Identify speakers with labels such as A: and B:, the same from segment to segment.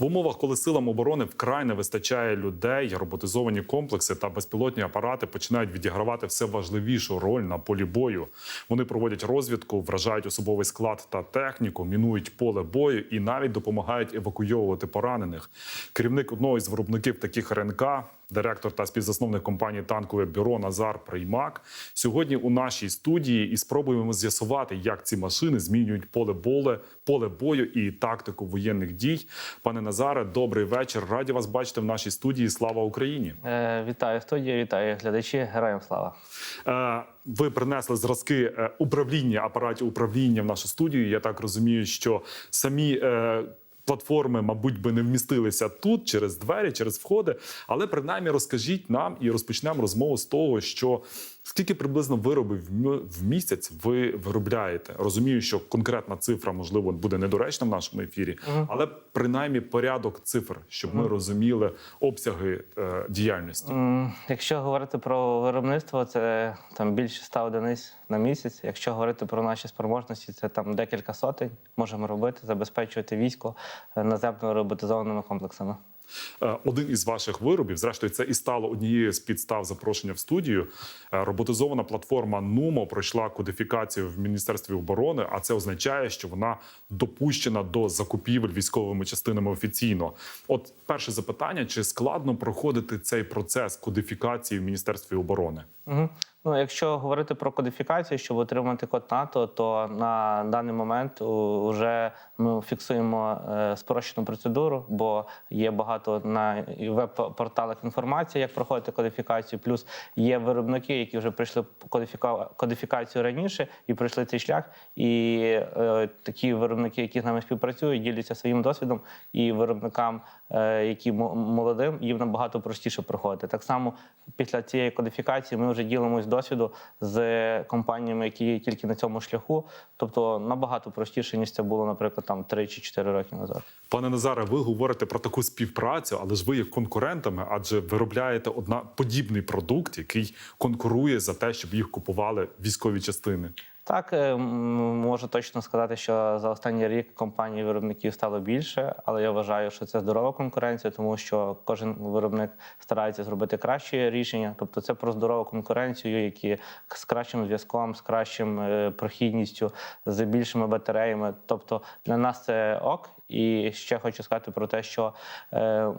A: В умовах, коли силам оборони вкрай не вистачає людей, роботизовані комплекси та безпілотні апарати починають відігравати все важливішу роль на полі бою. Вони проводять розвідку, вражають особовий склад та техніку, мінують поле бою і навіть допомагають евакуйовувати поранених. Керівник одного із виробників таких РНК. Директор та співзасновник компанії танкове бюро Назар Приймак сьогодні у нашій студії і спробуємо з'ясувати, як ці машини змінюють поле боле, поле бою і тактику воєнних дій. Пане Назаре, добрий вечір. Раді вас бачити в нашій студії. Слава Україні!
B: Е, Вітаю студію, вітаю глядачі. Героям слава.
A: Е, Ви принесли зразки е, управління апаратів управління в нашу студію. Я так розумію, що самі. е, Платформи, мабуть, би не вмістилися тут через двері, через входи. Але принаймні розкажіть нам і розпочнемо розмову з того, що скільки приблизно виробів в місяць ви виробляєте. Розумію, що конкретна цифра можливо буде недоречна в нашому ефірі, але принаймні порядок цифр, щоб ми розуміли обсяги е, діяльності.
B: Якщо говорити про виробництво, це там більше 100 одиниць на місяць. Якщо говорити про наші спроможності, це там декілька сотень можемо робити, забезпечувати військо е, наземно роботизованими комплексами.
A: Е, Один із ваших виробів, зрештою, це і стало однією з підстав запрошення в студію. Е, Роботизована платформа Нумо пройшла кодифікацію в Міністерстві оборони, а це означає, що вона допущена до закупівель військовими частинами офіційно. От перше запитання: чи складно проходити цей процес кодифікації в Міністерстві оборони?
B: Угу. Ну, якщо говорити про кодифікацію, щоб отримати код НАТО, то на даний момент вже ми фіксуємо е, спрощену процедуру, бо є багато на веб-порталах інформації, як проходити кодифікацію. Плюс є виробники, які вже кодифіка- кодифікацію раніше і пройшли цей шлях. І е, такі виробники, які з нами співпрацюють, діляться своїм досвідом і виробникам, е, які мо- молодим, їм набагато простіше проходити. Так само після цієї кодифікації ми вже ділимось досвіду з компаніями, які тільки на цьому шляху. Тобто набагато простіше, ніж це було, наприклад, там 3 чи 4 роки назад.
A: Пане Назаре, ви говорите про таку співпрацю, але ж ви є конкурентами, адже виробляєте одна подібний продукт, який конкурує за те, щоб їх купували військові частини.
B: Так, е, можу точно сказати, що за останній рік компаній виробників стало більше, але я вважаю, що це здорова конкуренція, тому що кожен виробник старається зробити краще рішення. Тобто, це про здорову конкуренцію, які з кращим зв'язком, з кращим е, прохідністю, з більшими батареями. Тобто для нас це ок. І ще хочу сказати про те, що е,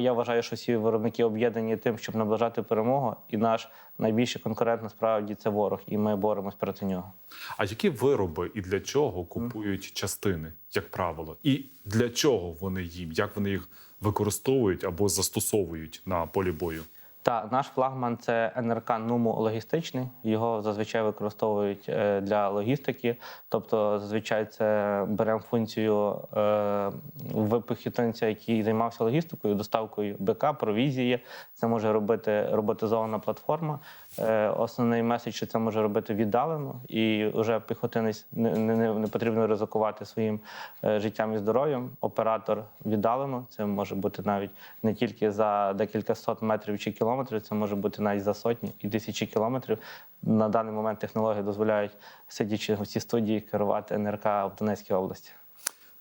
B: я вважаю, що всі виробники об'єднані тим, щоб наближати перемогу, і наш найбільший конкурент насправді це ворог, і ми боремось проти нього.
A: А які вироби і для чого купують частини, як правило, і для чого вони їм, як вони їх використовують або застосовують на полі бою?
B: Та наш флагман це НРК Нуму логістичний. Його зазвичай використовують е, для логістики. Тобто, зазвичай це беремо функцію е, який займався логістикою, доставкою БК, провізії. Це може робити роботизована платформа. Е, Основний меседж, що це може робити віддалено, і вже піхотинець не, не, не- потрібно ризикувати своїм е, життям і здоров'ям. Оператор віддалено. Це може бути навіть не тільки за декілька сот метрів чи кілометрів, це може бути навіть за сотні і тисячі кілометрів. На даний момент технології дозволяють, сидячи в цій студії, керувати НРК в Донецькій області.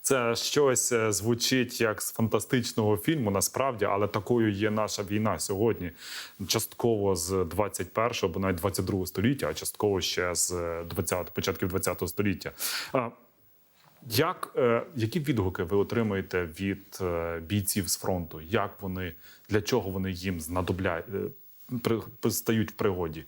A: Це щось е, звучить як з фантастичного фільму, насправді, але такою є наша війна сьогодні. Частково з 21 або навіть 22 століття, а частково ще з 20 початків 20 століття. Як, е, які відгуки ви отримуєте від е, бійців з фронту? Як вони для чого вони їм знадобляють стають в пригоді?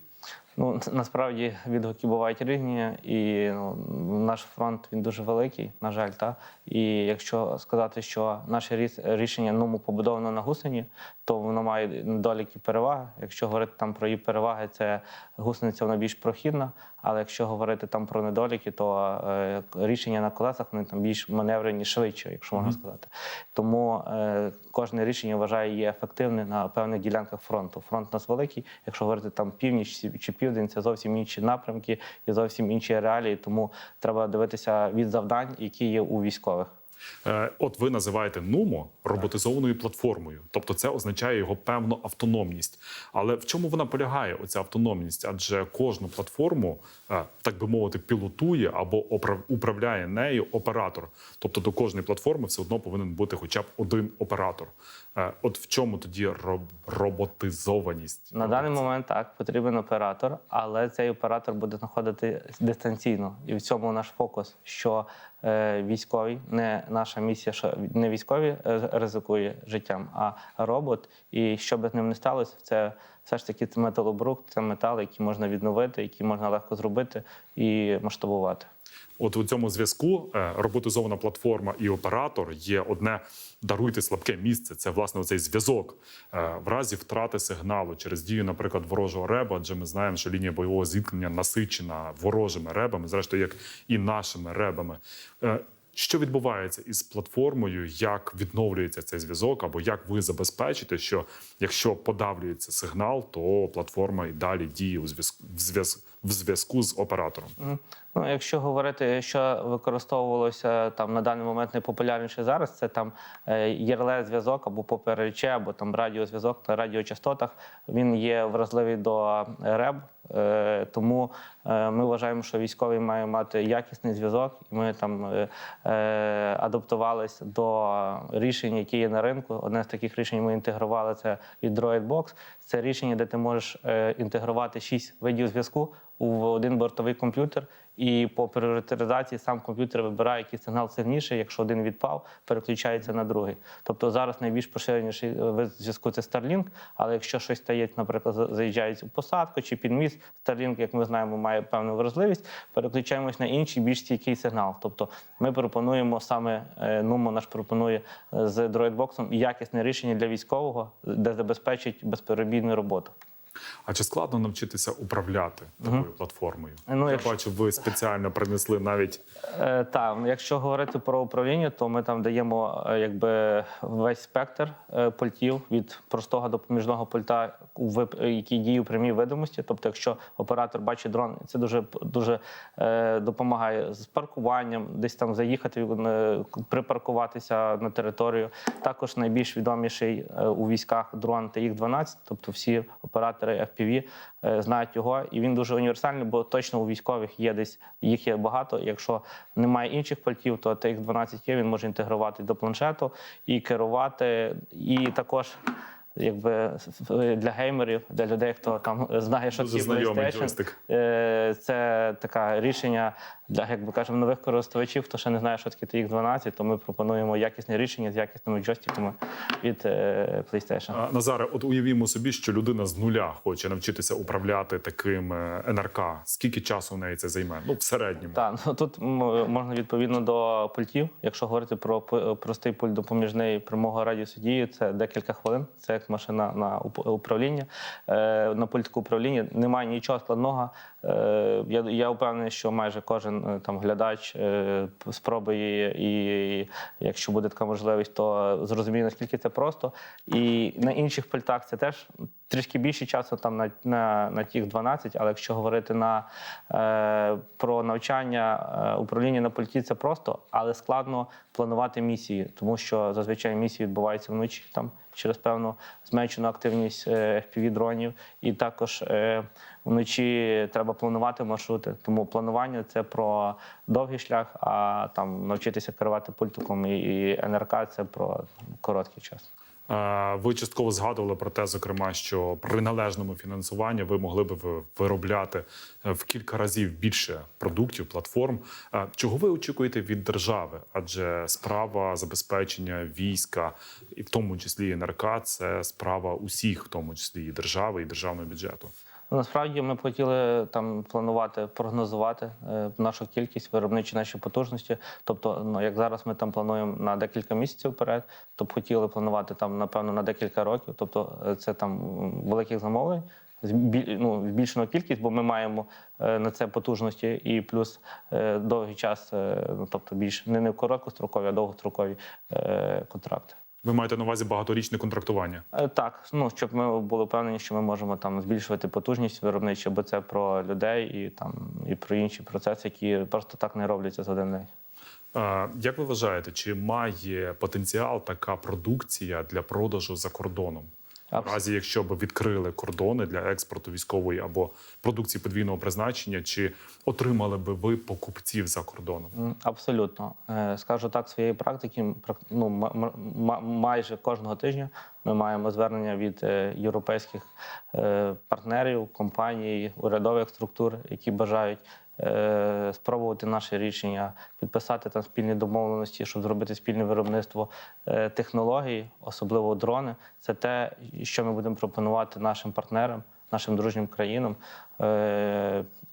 B: Ну насправді відгуки бувають різні, і ну, наш фронт він дуже великий, на жаль, та і якщо сказати, що наше рішення нуму побудовано на гусені, то воно має недоліки переваги. Якщо говорити там про її переваги, це гусениця вона більш прохідна. Але якщо говорити там про недоліки, то е, рішення на колесах вони там більш маневрені, швидше, якщо можна сказати. Тому е, кожне рішення вважає є ефективним на певних ділянках фронту. Фронт у нас великий. Якщо говорити там північ чи- чи південь, це зовсім інші напрямки і зовсім інші реалії. Тому треба дивитися від завдань, які є у військових.
A: Е, От ви називаєте Нумо роботизованою платформою, тобто це означає його певну автономність. Але в чому вона полягає? Оця автономність? Адже кожну платформу, е, так би мовити, пілотує або управляє нею оператор. Тобто до кожної платформи все одно повинен бути хоча б один оператор. Е, От в чому тоді роботизованість?
B: На даний момент так потрібен оператор, але цей оператор буде знаходити дистанційно. І в цьому наш фокус, що військовий, не наша місія, що не військові е, ризикує життям, а робот. І що би з ним не сталося, це все ж таки це металобрук, це метал, який можна відновити, який можна легко зробити і масштабувати.
A: От у цьому зв'язку е, роботизована платформа і оператор є одне даруйте слабке місце. Це власне оцей зв'язок Е, в разі втрати сигналу через дію, наприклад, ворожого реба. Адже ми знаємо, що лінія бойового зіткнення насичена ворожими ребами, зрештою, як і нашими ребами. Е, Що відбувається із платформою? Як відновлюється цей зв'язок, або як ви забезпечите, що якщо подавлюється сигнал, то платформа і далі діє у зв'язку в зв'язку з оператором?
B: Ну, якщо говорити, що використовувалося там на даний момент найпопулярніше зараз, це там е, єрле зв'язок або поперече, або там радіозв'язок на радіочастотах. Він є вразливий до РЕБ, е, тому е, ми вважаємо, що військовий має мати якісний зв'язок. І ми там е, е, адаптувалися до рішень, які є на ринку. Одне з таких рішень ми інтегрували це від DroidBox. Це рішення, де ти можеш е, інтегрувати шість видів зв'язку у один бортовий комп'ютер, і по пріоритаризації сам комп'ютер вибирає, який сигнал сильніший. Якщо один відпав, переключається на другий. Тобто зараз найбільш поширеніший е, вид зв'язку це Starlink, але якщо щось стає, наприклад, заїжджають у посадку чи під міст, Starlink, як ми знаємо, має певну вразливість, переключаємось на інший більш стійкий сигнал. Тобто ми пропонуємо саме е, Numo наш пропонує е, з DroidBox якісне рішення для військового, де забезпечить безперебійну роботу.
A: А чи складно навчитися управляти такою платформою?
B: Ну,
A: Я
B: якщо-
A: бачу, ви спеціально принесли навіть
B: Е, так, якщо говорити про управління, то ми там даємо е, якби весь спектр е, пультів від простого допоміжного пульта, у вип- е, який діє у прямій видимості. Тобто, якщо оператор бачить дрон, це дуже дуже е, допомагає з паркуванням, десь там заїхати, е, припаркуватися на територію. Також найбільш відоміший у військах дрон TX-12, тобто всі оператори FPV е, знають його, і він дуже універсальний, бо точно у військових є десь їх є багато. Якщо немає інших пультів, то TX-12 є, він може інтегрувати до планшету і керувати, і також. Якби для геймерів, для людей, хто там знає, що
A: Дуже
B: таке PlayStation, е, це таке рішення для, як би кажемо, нових користувачів, хто ще не знає, що таке TX-12, то ми пропонуємо якісне рішення з якісними джойстиками від е, PlayStation.
A: Назаре, от уявімо собі, що людина з нуля хоче навчитися управляти таким е, НРК. Скільки часу в неї це займе? Ну, в середньому.
B: Так, ну тут можна відповідно до пультів. Якщо говорити про простий пульт допоміжний прямого радіусу дії, це декілька хвилин. Це машина на управління. Е, на політику управління немає нічого складного. Е, я, я впевнений, що майже кожен е, там глядач спробує, і якщо буде така можливість, то зрозуміє, наскільки це просто. І на інших пультах це теж трішки більше часу там на, на, на тих 12, але якщо говорити на, е, про навчання е, управління на пульті, це просто, але складно планувати місії, тому що зазвичай місії відбуваються вночі там через певну зменшену активність е, FPV-дронів, і також е, вночі треба планувати маршрути. Тому планування це про довгий шлях, а там навчитися керувати пультиком і, і НРК це про короткий час.
A: Е, Ви частково згадували про те, зокрема, що при належному фінансуванні ви могли б виробляти е, в кілька разів більше продуктів, платформ. Е, Чого ви очікуєте від держави? Адже справа забезпечення війська, і в тому числі і НРК, це справа усіх, в тому числі і держави, і державного бюджету.
B: Ну, Насправді ми б хотіли там планувати, прогнозувати е, нашу кількість, виробничі наші потужності. Тобто, ну як зараз ми там плануємо на декілька місяців вперед, то б хотіли планувати там, напевно, на декілька років. Тобто, е, це там великих замовлень. Ну, збільшену кількість, бо ми маємо е, на це потужності і плюс довгий час, ну тобто більш не, не короткострокові, а довгострокові контракти.
A: Ви маєте на увазі багаторічне контрактування?
B: Е, Так, ну щоб ми були впевнені, що ми можемо там збільшувати потужність виробничу, бо це про людей і там і про інші процеси, які просто так не робляться за один день.
A: Е, Як ви вважаєте, чи має потенціал така продукція для продажу за кордоном? В разі, якщо б відкрили кордони для експорту військової або продукції подвійного призначення, чи отримали би ви покупців за кордоном?
B: Абсолютно. Е, Скажу так, своєї практики, прак- ну, майже кожного тижня ми маємо звернення від е, європейських е, партнерів, компаній, урядових структур, які бажають е, спробувати наше рішення, підписати там спільні домовленості, щоб зробити спільне виробництво технологій, особливо дрони. Це те, що ми будемо пропонувати нашим партнерам, нашим дружнім країнам.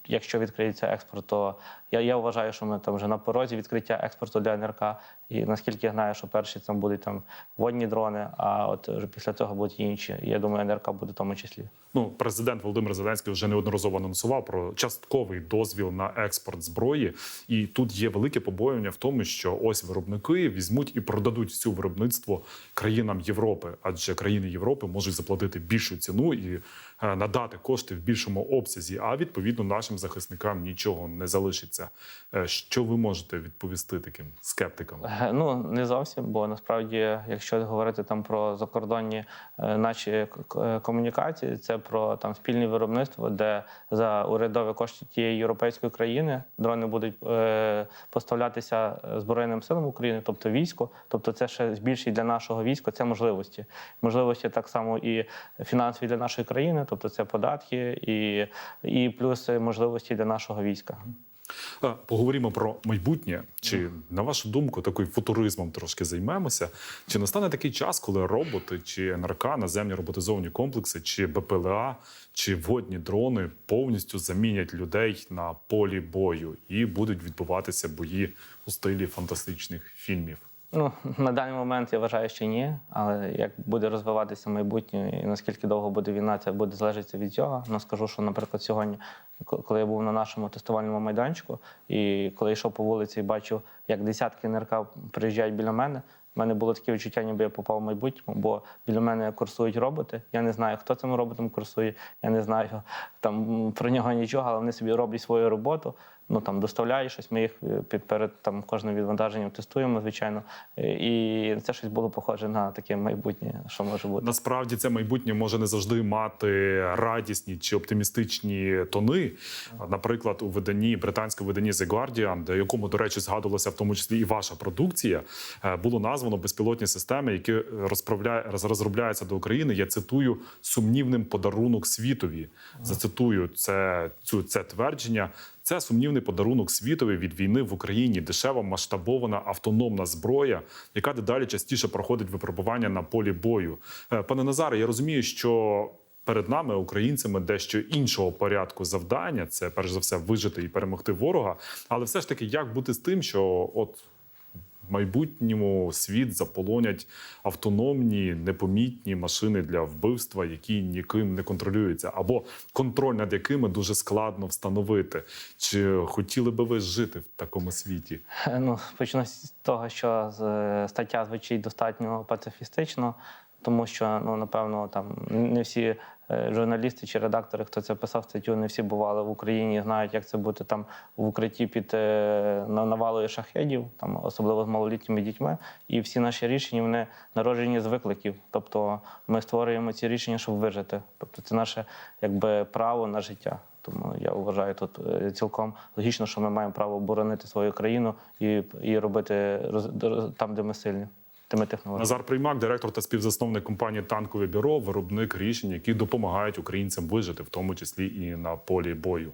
B: Якщо відкриється експорт, то я, я вважаю, що ми там вже на порозі відкриття експорту для НРК. І наскільки я знаю, що перші там будуть там водні дрони, а от вже після цього будуть інші. Я думаю, НРК буде в тому числі.
A: Ну, президент Володимир Зеленський вже неодноразово анонсував про частковий дозвіл на експорт зброї, і тут є велике побоювання в тому, що ось виробники візьмуть і продадуть цю виробництво країнам Європи, адже країни Європи можуть заплатити більшу ціну і е, надати кошти в більшому обсязі. А відповідно нашим захисникам нічого не залишиться. Е, Що ви можете відповісти таким скептикам?
B: Е, Ну не зовсім, бо насправді, якщо говорити там про закордонні е, наші комунікації, це про там спільне виробництво, де за урядові кошти тієї європейської країни дрони будуть поставлятися збройним силам України, тобто війську. Тобто, це ще збільшить для нашого війська це можливості. Можливості так само і фінансові для нашої країни, тобто це податки, і, і плюс можливості для нашого війська.
A: Поговоримо про майбутнє. Чи на вашу думку такий футуризмом трошки займемося? Чи настане такий час, коли роботи, чи НРК, наземні роботизовані комплекси, чи БПЛА, чи водні дрони повністю замінять людей на полі бою і будуть відбуватися бої у стилі фантастичних фільмів?
B: Ну, на даний момент я вважаю, що ні. Але як буде розвиватися майбутнє і наскільки довго буде війна, це буде залежати від цього. Ну скажу, що, наприклад, сьогодні, коли я був на нашому тестувальному майданчику, і коли йшов по вулиці і бачив, як десятки НРК приїжджають біля мене. У мене було таке відчуття, ніби я попав в майбутньому, бо біля мене курсують роботи. Я не знаю, хто цим роботом курсує. Я не знаю там про нього нічого, але вони собі роблять свою роботу. Ну там доставляють щось. Ми їх е, під перед там кожним відвантаженням тестуємо, звичайно. Е, І це щось було похоже на таке майбутнє, що може бути.
A: Насправді це майбутнє може не завжди мати радісні чи оптимістичні тони. Наприклад, у виданні британському виданні The Guardian, де якому, до речі, згадувалася в тому числі і ваша продукція, е, було названо безпілотні системи, які розправляє роз- розробляються до України. Я цитую сумнівним подарунок світові. Зацитую це цю це твердження. Це сумнівний подарунок світові від війни в Україні, дешева масштабована автономна зброя, яка дедалі частіше проходить випробування на полі бою. Е, Пане Назаре, я розумію, що перед нами, українцями, дещо іншого порядку завдання це перш за все вижити і перемогти ворога. Але все ж таки, як бути з тим, що от майбутньому світ заполонять автономні непомітні машини для вбивства, які ніким не контролюються, або контроль над якими дуже складно встановити. Чи хотіли би ви жити в такому світі?
B: Ну, почну з того, що з- стаття звучить достатньо пацифістично, тому що, ну, напевно, там не всі е, журналісти чи редактори, хто це писав статтю, не всі бували в Україні, знають, як це бути там в укритті під е, навалою шахедів, там особливо з малолітніми дітьми. І всі наші рішення вони народжені з викликів. Тобто ми створюємо ці рішення, щоб вижити. Тобто це наше якби право на життя. Тому я вважаю тут е, цілком логічно, що ми маємо право боронити свою країну і, і робити там, де ми сильні, тими технологіями.
A: Назар Приймак, директор та співзасновник компанії Танкове бюро, виробник рішень, які допомагають українцям вижити, в тому числі і на полі бою.